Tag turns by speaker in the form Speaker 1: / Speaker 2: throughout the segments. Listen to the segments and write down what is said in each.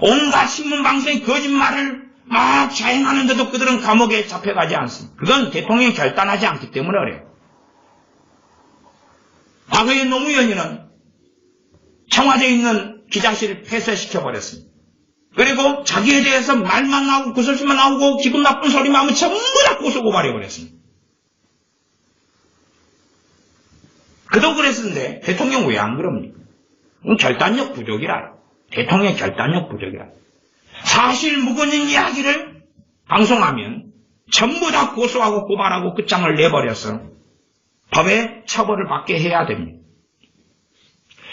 Speaker 1: 온갖 신문방송의 거짓말을 막 자행하는데도 그들은 감옥에 잡혀가지 않습니다. 그건 대통령이 결단하지 않기 때문에 그래요. 과거의 노무현이는 청와대에 있는 기자실을 폐쇄시켜버렸습니다. 그리고 자기에 대해서 말만 나오고 구설수만 나오고 기분 나쁜 소리만 하면 전부 다 고소고발해버렸습니다. 그도 그랬는데 대통령 왜 안 그럽니까? 결단력 부족이라. 대통령의 결단력 부족이라. 사실 묵은인 이야기를 방송하면 전부 다 고소하고 고발하고 끝장을 내버려서 법에 처벌을 받게 해야 됩니다.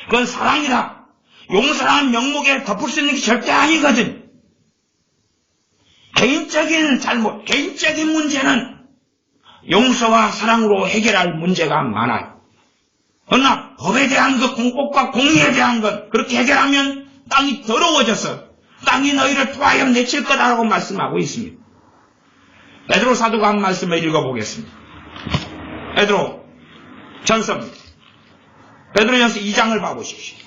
Speaker 1: 그건 사랑이라 용서라는 명목에 덮을 수 있는 게 절대 아니거든. 개인적인 잘못, 개인적인 문제는 용서와 사랑으로 해결할 문제가 많아요. 그러나 법에 대한 그 공법과 공의에 대한 것 그렇게 해결하면 땅이 더러워져서 땅이 너희를 토하여 내칠 거다라고 말씀하고 있습니다. 베드로 사도가 한 말씀을 읽어보겠습니다. 베드로 전서입니다. 베드로 전서 2장을 봐보십시오.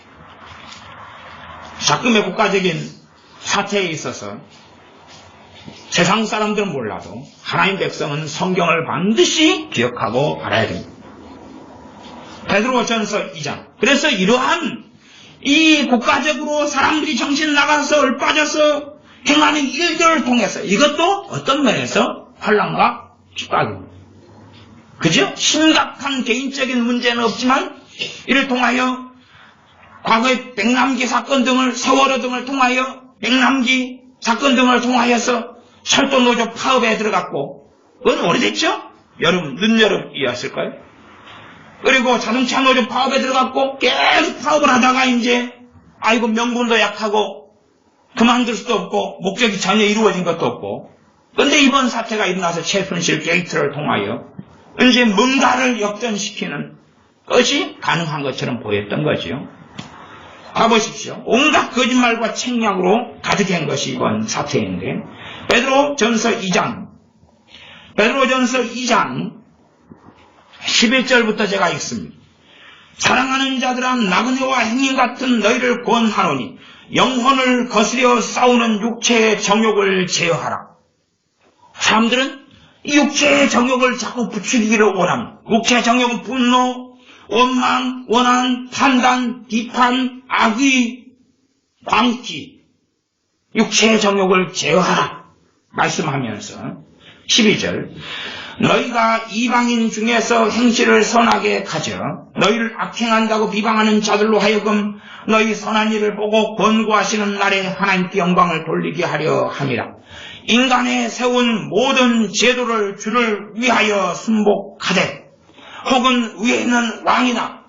Speaker 1: 자금의 국가적인 사태에 있어서 세상 사람들은 몰라도 하나님 백성은 성경을 반드시 기억하고 알아야 됩니다. 베드로 전서 2장. 그래서 이러한 이 국가적으로 사람들이 정신 나가서 얼빠져서 행하는 일들을 통해서 이것도 어떤 면에서 환란과 축각입니다. 그죠? 심각한 개인적인 문제는 없지만 이를 통하여 과거의 백남기 사건 등을 세월호 등을 통하여 백남기 사건 등을 통하여서 철도노조 파업에 들어갔고 그건 오래됐죠? 여름 늦여름이었을까요? 그리고 자동차 노조 파업에 들어갔고 계속 파업을 하다가 이제 아이고 명분도 약하고 그만둘 수도 없고 목적이 전혀 이루어진 것도 없고 근데 이번 사태가 일어나서 최순실 게이트를 통하여 이제 뭔가를 역전시키는 것이 가능한 것처럼 보였던 거죠. 가보십시오. 온갖 거짓말과 책략으로 가득한 것이 이번 사태인데 베드로 전서 2장 베드로 전서 2장 11절부터 제가 읽습니다. 사랑하는 자들아 나그네와 행인 같은 너희를 권하노니 영혼을 거스려 싸우는 육체의 정욕을 제어하라. 사람들은 이 육체의 정욕을 자꾸 부추기기를 원합니다. 육체의 정욕은 분노, 원망, 원한, 판단, 비판, 악의, 광기, 육체의 정욕을 제어하라. 말씀하면서 12절 너희가 이방인 중에서 행실을 선하게 가져 너희를 악행한다고 비방하는 자들로 하여금 너희 선한 일을 보고 권고하시는 날에 하나님께 영광을 돌리게 하려 함이라. 인간에 세운 모든 제도를 주를 위하여 순복하되 혹은 위에 있는 왕이나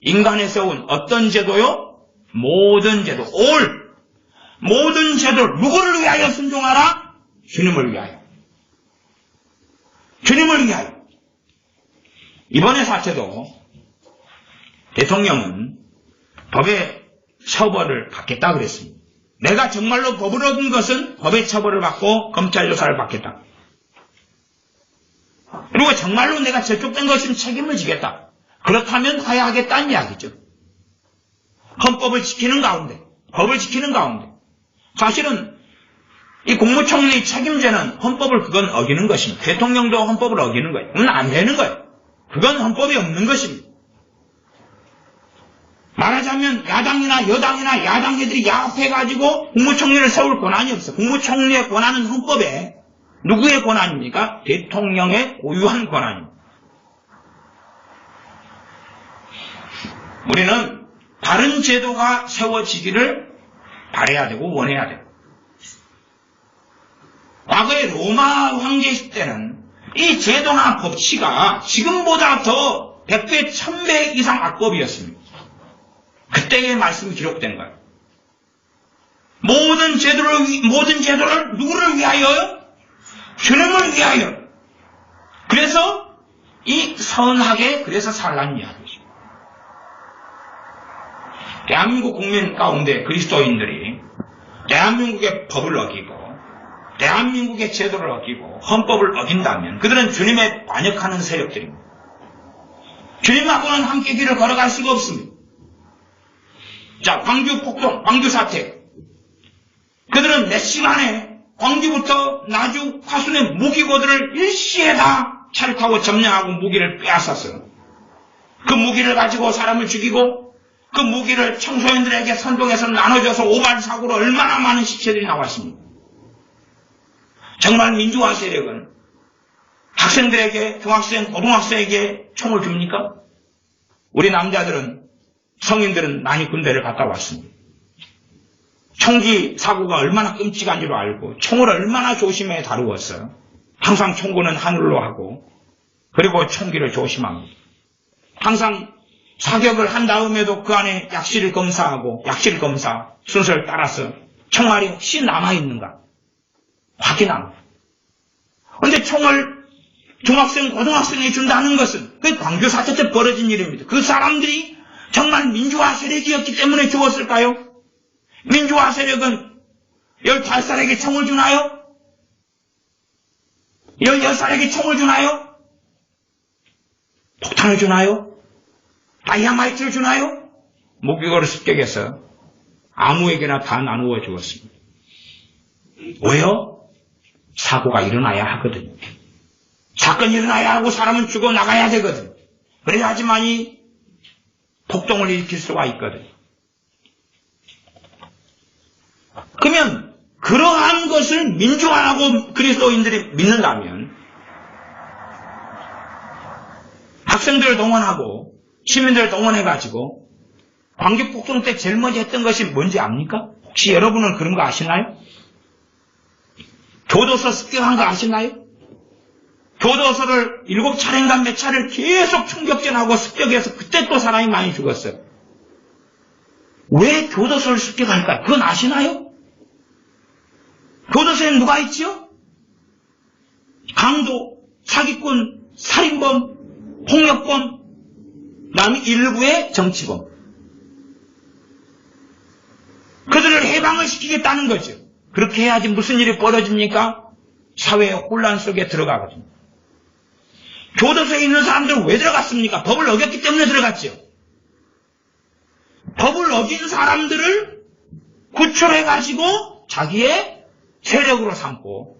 Speaker 1: 인간에 세운 어떤 제도요? 모든 제도, 올 모든 제도를 누구를 위하여 순종하라? 주님을 위하여. 주님을 위하여. 이번의 사태도 대통령은 법의 처벌을 받겠다 그랬습니다. 내가 정말로 법을 어긴 것은 법의 처벌을 받고 검찰 조사를 받겠다. 그리고 정말로 내가 저쪽된 것은 책임을 지겠다. 그렇다면 화해하겠다는 이야기죠. 헌법을 지키는 가운데, 법을 지키는 가운데. 사실은 이 국무총리 책임제는 헌법을 그건 어기는 것입니다. 대통령도 헌법을 어기는 거예요. 그건 안 되는 거예요. 그건 헌법이 없는 것입니다. 말하자면 야당이나 여당이나 야당애들이 야합해가지고 국무총리를 세울 권한이 없어. 국무총리의 권한은 헌법에 누구의 권한입니까? 대통령의 고유한 권한입니다. 우리는 다른 제도가 세워지기를 바래야 되고 원해야 돼요. 과거의 로마 황제 시대는 이 제도나 법치가 지금보다 더 100배, 1000배 이상 악법이었습니다. 그때의 말씀이 기록된 거예요. 모든 제도를, 모든 제도를 누구를 위하여요? 주님을 위하여. 그래서 이 선하게 그래서 살라는 이야기죠. 대한민국 국민 가운데 그리스도인들이 대한민국의 법을 어기고 대한민국의 제도를 어기고 헌법을 어긴다면 그들은 주님에 반역하는 세력들입니다. 주님하고는 함께 길을 걸어갈 수가 없습니다. 자, 광주 폭동, 광주 사태. 그들은 몇 시간에 광주부터 나주, 화순의 무기고들을 일시에 다 차를 타고 점령하고 무기를 빼앗았어요. 그 무기를 가지고 사람을 죽이고 그 무기를 청소년들에게 선동해서 나눠줘서 오발 사고로 얼마나 많은 시체들이 나왔습니다. 정말 민주화 세력은 학생들에게, 중학생, 고등학생에게 총을 줍니까? 우리 남자들은, 성인들은 많이 군대를 갔다 왔습니다. 총기 사고가 얼마나 끔찍한 줄 알고, 총을 얼마나 조심해 다루었어요. 항상 총구는 하늘로 하고, 그리고 총기를 조심합니다. 항상 사격을 한 다음에도 그 안에 약실 검사하고, 약실 검사 순서를 따라서 총알이 혹시 남아있는가 확인합니다. 근데 총을 중학생, 고등학생에 준다는 것은 그 광주 사태 때 벌어진 일입니다. 그 사람들이 정말 민주화 세력이었기 때문에 죽었을까요? 민주화 세력은 15살에게 총을 주나요? 16살에게 총을 주나요? 폭탄을 주나요? 다이아마이트를 주나요? 목격으로 습격해서 아무에게나 다 나누어 주었습니다. 왜요? 사고가 일어나야 하거든요. 사건이 일어나야 하고 사람은 죽어 나가야 되거든. 그래야지만이 폭동을 일으킬 수가 있거든. 그러면 그러한 것을 민주화라고 그리스도인들이 믿는다면 학생들을 동원하고 시민들을 동원해가지고 광주 폭동 때 제일 먼저 했던 것이 뭔지 압니까? 혹시 여러분은 그런 거 아시나요? 교도소 습격한 거 아시나요? 교도소를 일곱 차례인가 몇 차례를 계속 총격전하고 습격해서 그때 또 사람이 많이 죽었어요. 왜 교도소를 습격할까? 그건 아시나요? 교도소에 누가 있지요? 강도, 사기꾼, 살인범, 폭력범, 남이 일부의 정치범. 그들을 해방을 시키겠다는 거죠. 그렇게 해야지 무슨 일이 벌어집니까? 사회의 혼란 속에 들어가거든요. 교도소에 있는 사람들은 왜 들어갔습니까? 법을 어겼기 때문에 들어갔죠. 법을 어긴 사람들을 구출해가지고 자기의 세력으로 삼고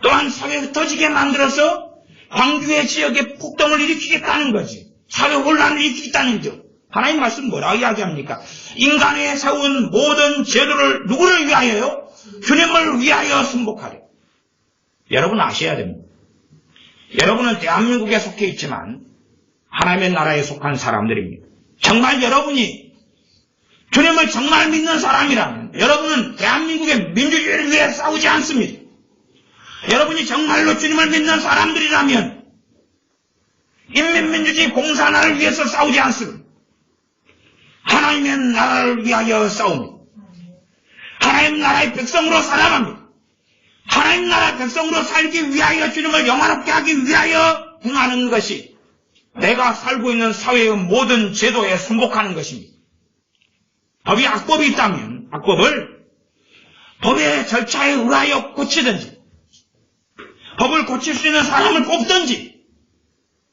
Speaker 1: 또한 사회에 흩어지게 만들어서 광주의 지역에 폭동을 일으키겠다는 거지. 사회 혼란을 일으키겠다는 거죠. 하나님 말씀 뭐라고 이야기합니까? 인간에 세운 모든 제도를 누구를 위하여요? 주님을 위하여 승복하려. 여러분 아셔야 됩니다. 여러분은 대한민국에 속해 있지만 하나님의 나라에 속한 사람들입니다. 정말 여러분이 주님을 정말 믿는 사람이라면 여러분은 대한민국의 민주주의를 위해 싸우지 않습니다. 여러분이 정말로 주님을 믿는 사람들이라면 인민민주주의 공산화를 위해서 싸우지 않습니다. 하나님의 나라를 위하여 싸웁니다. 하나님 나라의 백성으로 살아갑니다. 하나님 나라 백성으로 살기 위하여 주님을 영화롭게 하기 위하여 행하는 것이 내가 살고 있는 사회의 모든 제도에 순복하는 것입니다. 법이 악법이 있다면 악법을 법의 절차에 의하여 고치든지 법을 고칠 수 있는 사람을 뽑든지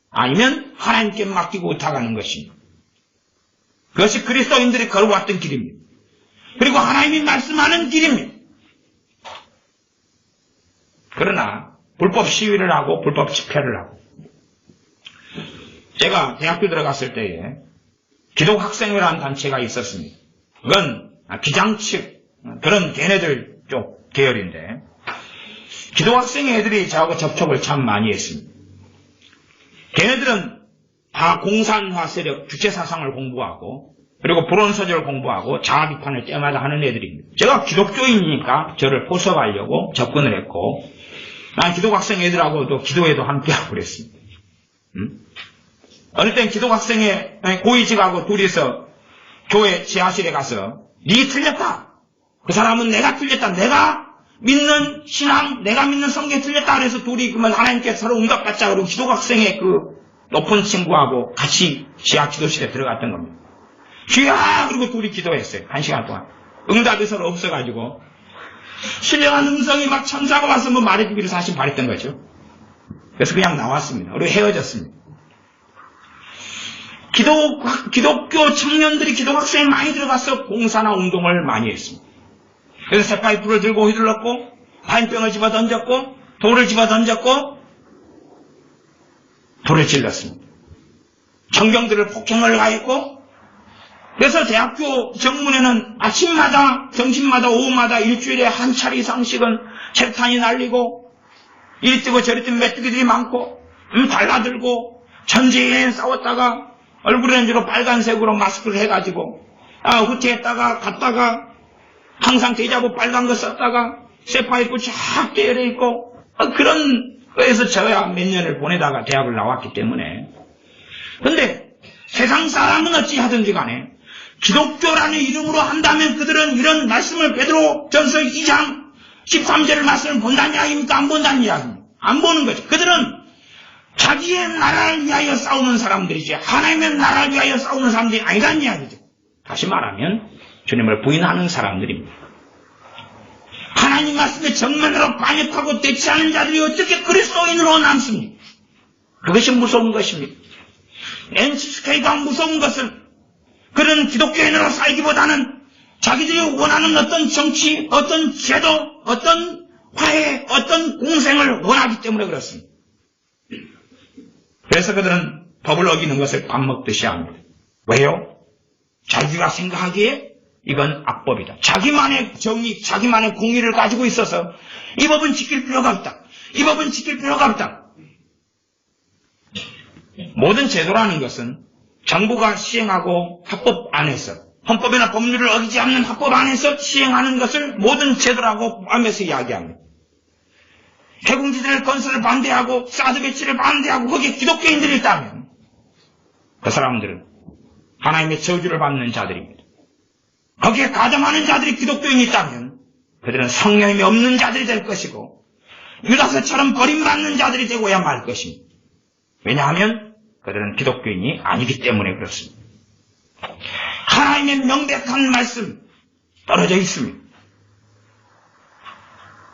Speaker 1: 아니면 하나님께 맡기고 의탁하는 것입니다. 그것이 그리스도인들이 걸어왔던 길입니다. 그리고 하나님이 말씀하는 길입니다. 그러나 불법 시위를 하고 불법 집회를 하고 제가 대학교 들어갔을 때에 기독 학생회라는 단체가 있었습니다. 그건 기장 측 그런 걔네들 쪽 계열인데 기독 학생 애들이 저하고 접촉을 참 많이 했습니다. 걔네들은 다 공산화 세력 주체 사상을 공부하고 그리고 불온서적을 공부하고 자아 비판을 때마다 하는 애들입니다. 제가 기독교인이니까 저를 포섭하려고 접근을 했고 난 기독학생 애들하고도 기도회도 함께하고 그랬습니다. 음? 어느 땐 기독학생의 고위직하고 둘이서 교회 지하실에 가서 네 틀렸다. 그 사람은 내가 틀렸다. 내가 믿는 신앙, 내가 믿는 성경에 틀렸다. 그래서 둘이 그러면 하나님께 서로 응답받자. 그러고 기독학생의 그 높은 친구하고 같이 지하 기도실에 들어갔던 겁니다. 주야! 그리고 둘이 기도했어요. 한 시간 동안. 응답이 서로 없어가지고 신령한 음성이 막 천사가 와서 뭐 말해주기를 사실 바랬던 거죠. 그래서 그냥 나왔습니다. 그리고 헤어졌습니다. 기독, 기독교 청년들이 기독학생이 많이 들어가서 공사나 운동을 많이 했습니다. 그래서 쇠파이프를 들고 휘둘렀고 파인병을 집어 던졌고 돌을 집어 던졌고 돌을 찔렀습니다. 청경들을 폭행을 가했고 그래서 대학교 정문에는 아침마다 점심마다 오후마다 일주일에 한 차례 이상씩은 체탄이 날리고 이리 뛰고 저리 뛰는 메뚜기들이 많고 음, 달라들고 전쟁에 싸웠다가 얼굴에는 주로 빨간색으로 마스크를 해가지고 아, 후퇴했다가 갔다가 항상 대자보 빨간 거 썼다가 쇠파이프 쫙 떼려 있고 어, 그런 거에서 저야 몇 년을 보내다가 대학을 나왔기 때문에. 근데 세상 사람은 어찌 하든지 간에 기독교라는 이름으로 한다면 그들은 이런 말씀을 베드로 전서 2장 13절의 말씀을 본다는 이야기입니까? 안 본다는 이야기입니까? 안 보는 거죠. 그들은 자기의 나라를 위하여 싸우는 사람들이지 하나님의 나라를 위하여 싸우는 사람들이 아니라는 이야기죠. 다시 말하면 주님을 부인하는 사람들입니다. 하나님 말씀에 정면으로 반역하고 대치하는 자들이 어떻게 그리스도인으로 남습니까? 그것이 무서운 것입니다. NCSK가 무서운 것은 그런 기독교인으로 살기보다는 자기들이 원하는 어떤 정치, 어떤 제도, 어떤 화해, 어떤 공생을 원하기 때문에 그렇습니다. 그래서 그들은 법을 어기는 것을 밥 먹듯이 합니다. 왜요? 자기가 생각하기에 이건 악법이다. 자기만의 정의, 자기만의 공의를 가지고 있어서 이 법은 지킬 필요가 없다. 이 법은 지킬 필요가 없다. 모든 제도라는 것은 정부가 시행하고 합법 안에서 헌법이나 법률을 어기지 않는 합법 안에서 시행하는 것을 모든 제도라고 포함해서 이야기합니다. 해공지대를 건설을 반대하고 사드 배치를 반대하고 거기에 기독교인들이 있다면 그 사람들은 하나님의 저주를 받는 자들입니다. 거기에 가담하는 자들이 기독교인이 있다면 그들은 성령이 없는 자들이 될 것이고 유다서처럼 버림받는 자들이 되고야 말 것입니다. 왜냐하면 그들은 기독교인이 아니기 때문에 그렇습니다. 하나님의 명백한 말씀 떨어져 있습니다.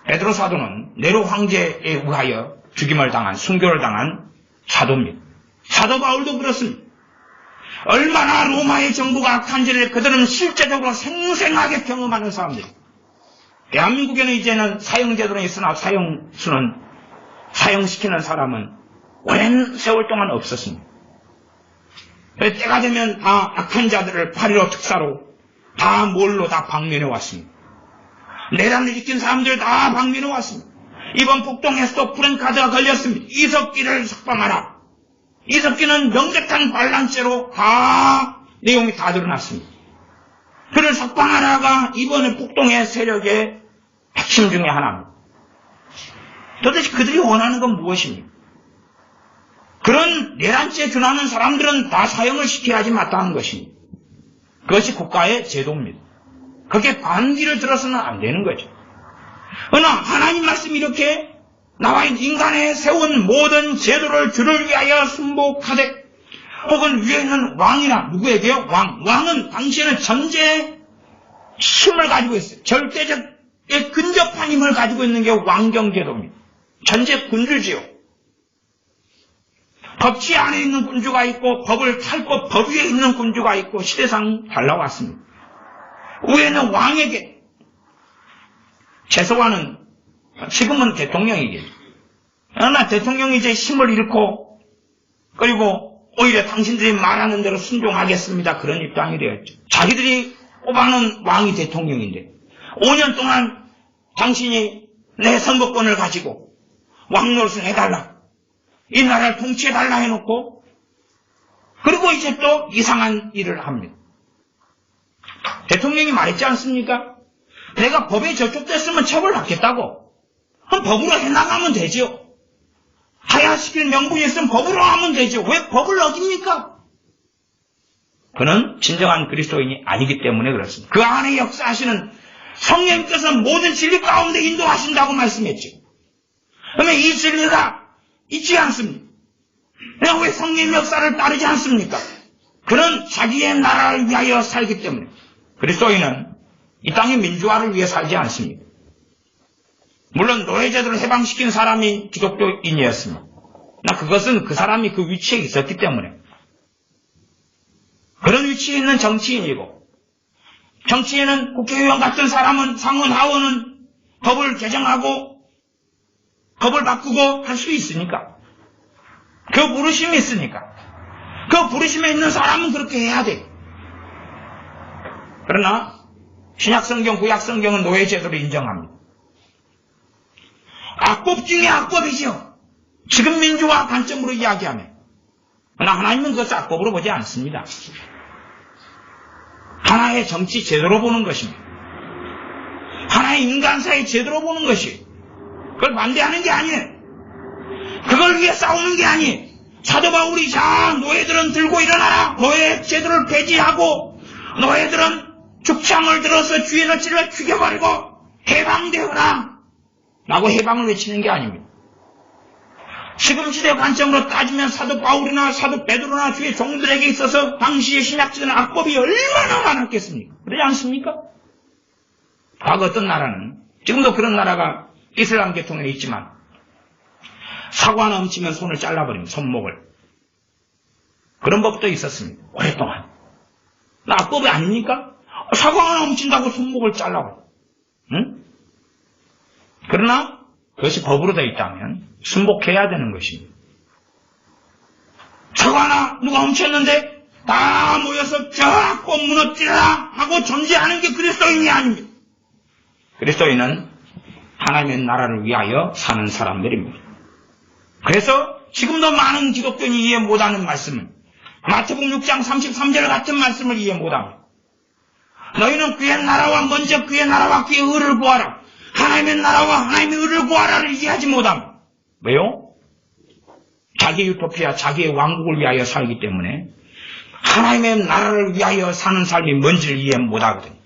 Speaker 1: 베드로 사도는 네로 황제에 의하여 죽임을 당한 순교를 당한 사도입니다. 사도 바울도 그렇습니다. 얼마나 로마의 정부가 악한지를 그들은 실제적으로 생생하게 경험하는 사람들. 대한민국에는 이제는 사형제도는 있으나 사형수는 사형시키는 사람은 오랜 세월 동안 없었습니다. 때가 되면 다 악한 자들을 파리로 특사로 다 몰로 다 방면해 왔습니다. 내란을 일으킨 사람들 다 방면해 왔습니다. 이번 폭동에서도 프랭카드가 걸렸습니다. 이석기를 석방하라. 이석기는 명백한 반란죄로 다 내용이 다 드러났습니다. 그를 석방하라가 이번에 폭동의 세력의 핵심 중의 하나입니다. 도대체 그들이 원하는 건 무엇입니까? 그런 내란죄에 준하는 사람들은 다 사형을 시켜야지 마땅한 것입니다. 그것이 국가의 제도입니다. 그게 반기를 들어서는 안 되는 거죠. 그러나 하나님 말씀이 이렇게 나와 인간에 세운 모든 제도를 주를 위하여 순복하되 혹은 위에 있는 왕이나 누구에게요? 왕. 왕은 당시에는 전제의 힘을 가지고 있어요. 절대적 근접한 힘을 가지고 있는 게 왕경제도입니다. 전제 군주지요. 법치 안에 있는 군주가 있고 법을 탈고 법 위에 있는 군주가 있고 시대상 달라왔습니다. 위에는 왕에게 최소한은 지금은 대통령이겠죠. 그러나 대통령이 이제 힘을 잃고 그리고 오히려 당신들이 말하는 대로 순종하겠습니다. 그런 입장이 되었죠. 자기들이 뽑아놓은 왕이 대통령인데 5년 동안 당신이 내 선거권을 가지고 왕노릇을 해달라. 이 나라를 통치해달라 해놓고 그리고 이제 또 이상한 일을 합니다. 대통령이 말했지 않습니까? 내가 법에 저촉됐으면 처벌 받겠다고. 그럼 법으로 해나가면 되죠. 하야시킬 명분이 있으면 법으로 하면 되죠. 왜 법을 어깁니까? 그는 진정한 그리스도인이 아니기 때문에 그렇습니다. 그 안에 역사하시는 성령께서 모든 진리 가운데 인도하신다고 말씀했죠. 그러면 이 진리가 있지 않습니까? 그냥 왜 성령 역사를 따르지 않습니까? 그는 자기의 나라를 위하여 살기 때문에 그리스도인은 이 땅의 민주화를 위해 살지 않습니다. 물론 노예제도를 해방시킨 사람이 기독교인이었습니다. 나 그것은 그 사람이 그 위치에 있었기 때문에 그런 위치에 있는 정치인이고 정치에는 국회의원 같은 사람은 상원 하원은 법을 개정하고 법을 바꾸고 할 수 있으니까. 그 부르심이 있으니까. 그 부르심에 있는 사람은 그렇게 해야 돼. 그러나 신약성경, 구약성경은 노예 제도를 인정합니다. 악법 중에 악법이죠. 지금 민주화 관점으로 이야기하면. 그러나 하나님은 그것을 악법으로 보지 않습니다. 하나의 정치 제도로 보는 것입니다. 하나의 인간사의 제도로 보는 것이 그걸 반대하는 게 아니에요. 그걸 위해 싸우는 게 아니에요. 사도 바울이 자 노예들은 들고 일어나라. 노예 제도를 폐지하고 노예들은 죽창을 들어서 주인을 찔러 죽여버리고 해방되어라. 라고 해방을 외치는 게 아닙니다. 지금 시대 관점으로 따지면 사도 바울이나 사도 베드로나 주의 종들에게 있어서 당시의 신약적인 악법이 얼마나 많았겠습니까? 그러지 않습니까? 과거 어떤 나라는 지금도 그런 나라가 이슬람 계통에 있지만 사과 하나 훔치면 손을 잘라버립니다. 손목을. 그런 법도 있었습니다. 오랫동안. 나 악법이 아닙니까? 사과 하나 훔친다고 손목을 잘라버려. 응? 그러나 그것이 법으로 되어 있다면 순복해야 되는 것입니다. 사과 하나 누가 훔쳤는데 다 모여서 저 악법 무너뜨려라 하고 존재하는 게 그리스도인이 아닙니다. 그리스도인은 하나님의 나라를 위하여 사는 사람들입니다. 그래서 지금도 많은 기독교인이 이해 못하는 말씀은 마태복음 6장 33절 같은 말씀을 이해 못합니다. 너희는 그의 나라와 먼저 그의 나라와 그의 의를 구하라. 하나님의 나라와 하나님의 의를 구하라를 이해하지 못합니다. 왜요? 자기 유토피아, 자기의 왕국을 위하여 살기 때문에 하나님의 나라를 위하여 사는 삶이 뭔지를 이해 못하거든요.